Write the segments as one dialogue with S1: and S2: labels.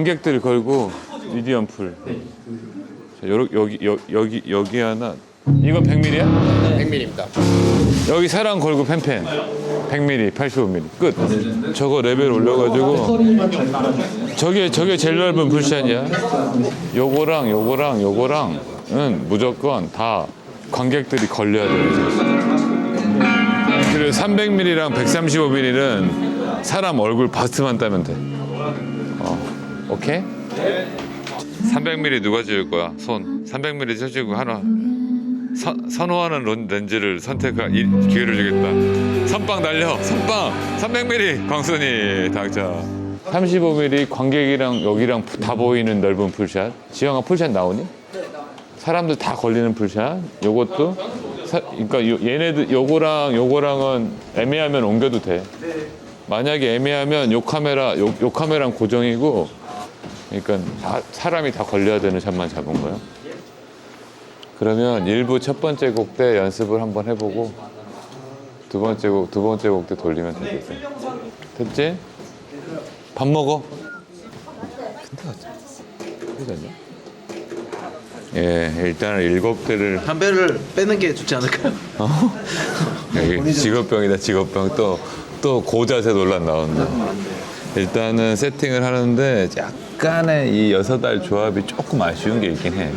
S1: 관객들 걸고 미디엄 풀. 자, 요러, 여기 여, 여기 여기 하나. 이건 100mm야?
S2: 100mm입니다.
S1: 여기 사람 걸고 펜펜. 100mm, 85mm. 끝. 저거 레벨 올려가지고 저게 저게 제일 넓은 풀샷이야. 요거랑 요거랑 요거랑은 무조건 다 관객들이 걸려야 돼. 그리고 300mm랑 135mm는 사람 얼굴 바스만 따면 돼. 어, 오케이? 300mm 누가 지을 거야? 손. 300mm 쳐주고 하나. 선, 선호하는 론- 렌즈를 선택할 이- 기회를 주겠다. 선빵 날려. 선빵. 300mm 광순이 당첨. 35mm 관객이랑 여기랑 다 보이는 넓은 풀샷. 지영아 풀샷 나오니? 사람들 다 걸리는 풀샷. 요것도 사- 그러니까 요- 얘네들 요거랑 요거랑은 애매하면 옮겨도 돼. 만약에 애매하면 요 카메라 요, 요 카메라랑 고정이고 그러니까 다- 사람이 다 걸려야 되는 샷만 잡은 거야. 그러면 일부 첫 번째 곡 때 연습을 한번 해보고 두 번째 곡 두 번째 곡 때 돌리면 되겠어. 됐지? 밥 먹어. 근데 않냐? 예, 일단은 일곱 대를
S3: 담배를 빼는 게 좋지 않을까요?
S1: 여기 직업병이다 직업병 또 또 고자세 논란 나온다 일단은 세팅을 하는데 약간의 이 여섯 알 조합이 조금 아쉬운 게 있긴 해.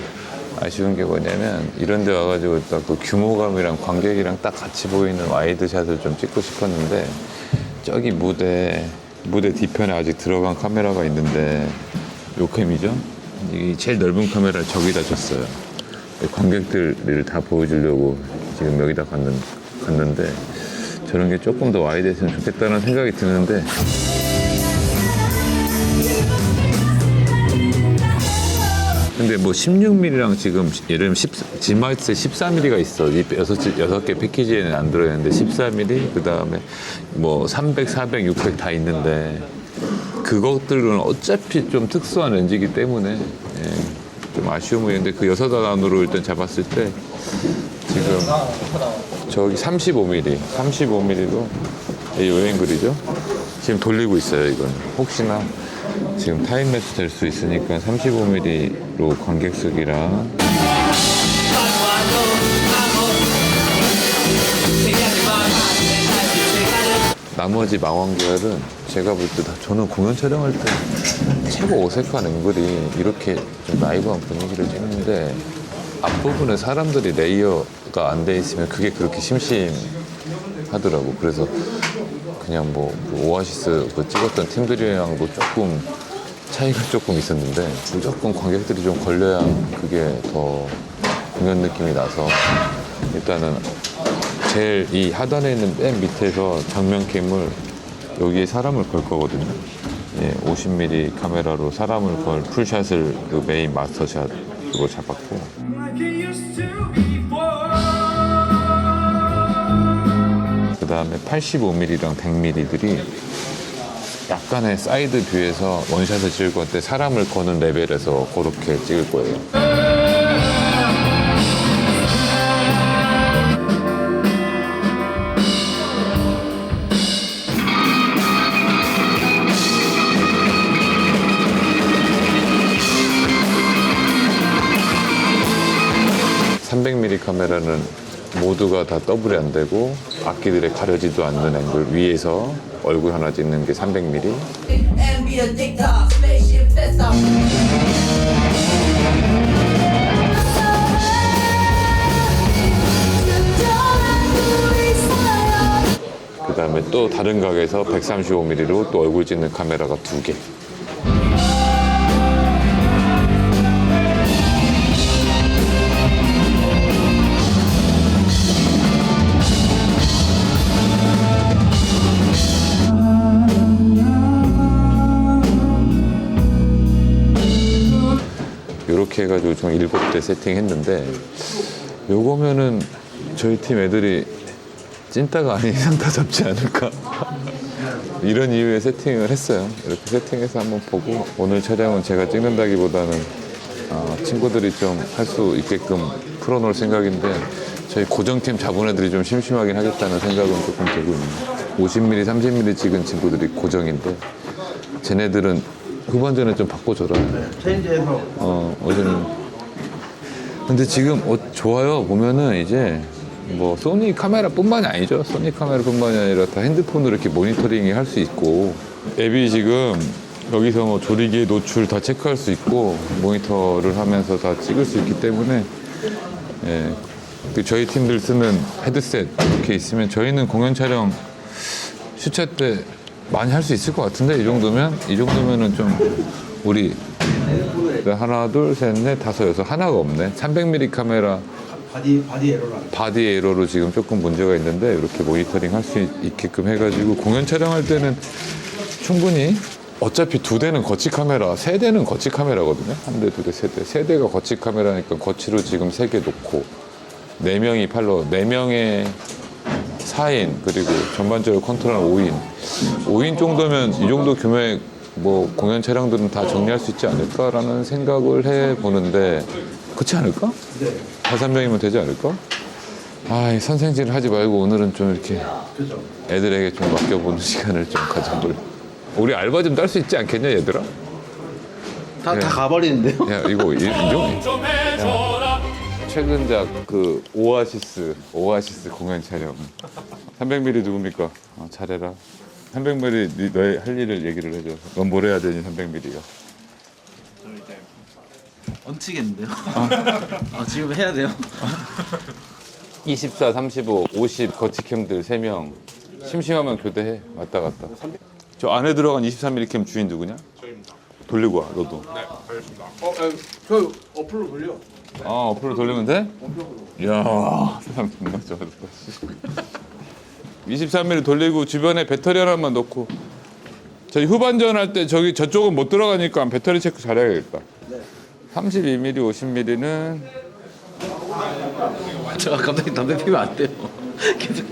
S1: 아쉬운 게 뭐냐면 이런 데 와가지고 딱 그 규모감이랑 관객이랑 딱 같이 보이는 와이드 샷을 좀 찍고 싶었는데 저기 무대 무대 뒤편에 아직 들어간 카메라가 있는데 요 캠이죠? 이 제일 넓은 카메라를 저기다 줬어요. 관객들을 다 보여주려고 지금 여기다 갔는, 갔는데 저런 게 조금 더 와이드했으면 좋겠다는 생각이 드는데 근데 뭐 16mm랑 지금 예를 들면 10, 지마이트에 14mm가 있어. 이 여섯, 지- 여섯 개 패키지에는 안 들어있는데 14mm, 그 다음에 뭐 300, 400, 600 다 있는데 그것들은 어차피 좀 특수한 렌즈이기 때문에 예, 좀 아쉬움이 있는데 그 여섯 단으로 일단 잡았을 때 지금 저기 35mm, 35mm도 여행글이죠. 지금 돌리고 있어요, 이건. 혹시나 지금 타임랩스 될 수 있으니까 35mm로 관객석이랑 나머지 망원계열은 제가 볼때다 저는 공연 촬영할 때 최고 어색한 앵글이 이렇게 좀 라이브한 분위기를 찍는데 앞부분에 사람들이 레이어가 안 돼 있으면 그게 그렇게 심심하더라고. 그래서 그냥 뭐 그 오아시스 그 찍었던 팀들이랑도 조금 차이가 조금 있었는데 무조건 관객들이 좀 걸려야 그게 더 공연 느낌이 나서 일단은 제일 이 하단에 있는 맨 밑에서 정면캠을 여기에 사람을 걸 거거든요. 예, 50mm 카메라로 사람을 걸 풀샷을 그 메인 마스터샷 그거 잡았고. 그 다음에 85mm랑 100mm들이 약간의 사이드 뷰에서 원샷을 찍을 건데 사람을 거는 레벨에서 그렇게 찍을 거예요. (300mm) 카메라는 모두가 다 더블이 안 되고 악기들에 가려지도 않는 앵글 위에서 얼굴 하나 찍는 게 300mm
S4: and be a dictator. Spaceship fist up.
S1: 그 다음에 또 다른 각에서 135mm로 또 얼굴 찍는 카메라가 두 개. 이렇게 해가지고 총 일곱 대 세팅했는데 요거면은 저희 팀 애들이 찐따가 아닌 이상 다 잡지 않을까? 이런 이유에 세팅을 했어요. 이렇게 세팅해서 한번 보고 오늘 촬영은 제가 찍는다기보다는 어, 친구들이 좀 할 수 있게끔 풀어놓을 생각인데 저희 고정팀 잡은 애들이 좀 심심하긴 하겠다는 생각은 조금 들고 있네요. 50mm, 30mm 찍은 친구들이 고정인데 쟤네들은 후반전에 좀 바꿔줘라.
S3: 체인지해서
S1: 어, 어제는. 근데 지금 어, 좋아요. 보면은 이제 뭐 소니 카메라뿐만이 아니죠. 소니 카메라뿐만이 아니라 다 핸드폰으로 이렇게 모니터링이 할 수 있고 앱이 지금 여기서 뭐 조리기의 노출 다 체크할 수 있고 모니터를 하면서 다 찍을 수 있기 때문에 예. 그 저희 팀들 쓰는 헤드셋 이렇게 있으면 저희는 공연 촬영 슈차 때 많이 할 수 있을 것 같은데 이 정도면 이 정도면은 좀 우리 하나 둘 셋 넷 다섯 여섯 하나가 없네 300mm 카메라
S3: 바디 바디 에러라.
S1: 바디 에러로 지금 조금 문제가 있는데 이렇게 모니터링 할 수 있게끔 해가지고 공연 촬영할 때는 충분히 어차피 두 대는 거치 카메라, 세 대는 거치 카메라거든요. 한 대, 두 대, 세 대. 세 대가 거치 카메라니까 거치로 지금 세 개 놓고 네 명이 팔로 네 명의 4인 그리고 전반적으로 컨트롤 5인 5인 정도면 이 정도 규모의 뭐 공연 차량들은 다 정리할 수 있지 않을까라는 생각을 해 보는데 그렇지 않을까? 다섯 명이면 되지 않을까? 아, 선생질 하지 말고 오늘은 좀 이렇게 애들에게 좀 맡겨보는 시간을 좀 가져볼. 우리 알바 좀 딸 수 있지 않겠냐, 얘들아?
S3: 다다 가버리는데요?
S1: 야, 이거 이, 이 정, 최근작 그 오아시스 오아시스 공연 촬영. 300mm 누굽니까? 어, 잘해라. 300mm 네- 너의 할 일을 얘기를 해줘. 넌 뭘 해야 되니 300mm가?
S3: 얹히겠는데요? 아, 지금 해야 돼요?
S1: 24, 35, 50 거치캠들 3명. 심심하면 교대해. 왔다 갔다. 저 안에 들어간 23mm 캠 주인 누구냐? 저입니다. 돌리고 와 너도. 네 알겠습니다. 어, 저 어플로 돌려 아 어플로 돌리면 돼? 이야 세상 좋아졌다 23mm 돌리고 주변에 배터리 하나만 넣고 저희 후반전 할 때 저기 저쪽은 못 들어가니까 배터리 체크 잘해야겠다 32mm, 50mm는
S3: 제가 갑자기 담배 피면 안 돼요. 계속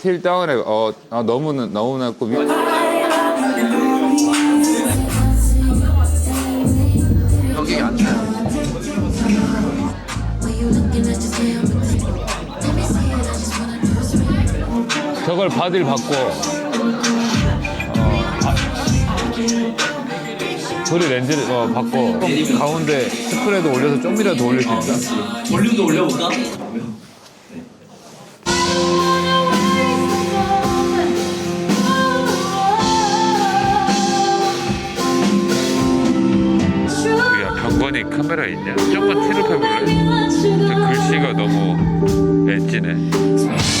S1: 틸 다운해 어 아, 너무 너무 낮고 위- 저걸 바딜 바꿔 어. 소리 렌즈를 어, 바꿔 가운데 스프레드 올려서 좀이라도 더 올릴 수 있나?
S3: 볼륨도 올려볼까?
S1: 야 병건이 카메라 있냐? 조금만 티를 해볼래? 저 글씨가 너무 엣지네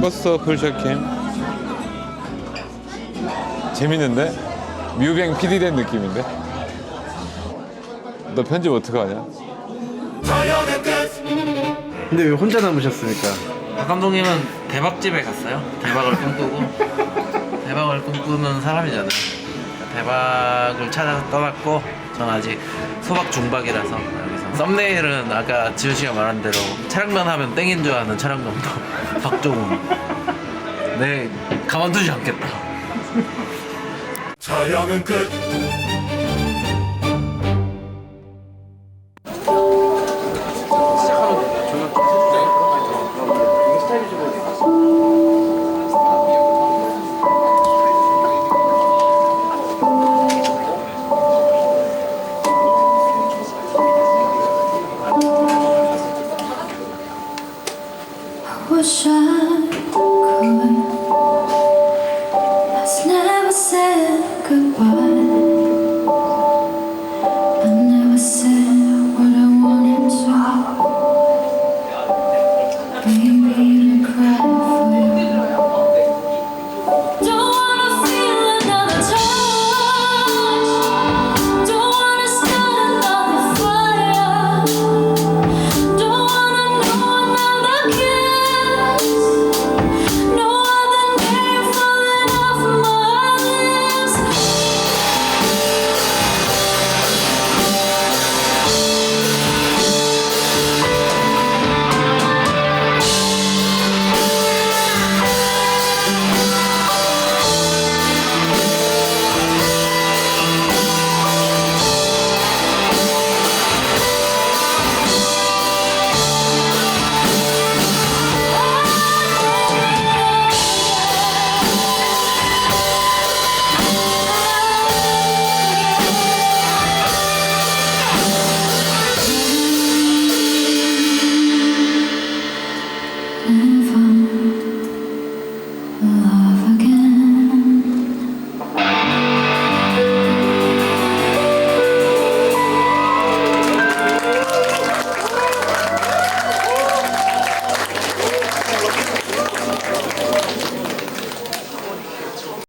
S1: 버스 풀셔캠 재밌는데? 뮤뱅 PD 된 느낌인데? 너 편집 어떻게 하냐?
S3: 근데 왜 혼자 남으셨습니까?
S5: 박 감독님은 대박집에 갔어요. 대박을 꿈꾸고 대박을 꿈꾸는 사람이잖아요. 대박을 찾아서 떠났고 저는 아직 소박 중박이라서 썸네일은 아까 지우 씨가 말한 대로 촬영만 하면 땡인 줄 아는 촬영 감독 박종훈. 네 가만두지 않겠다.
S6: 촬영은 끝 灯光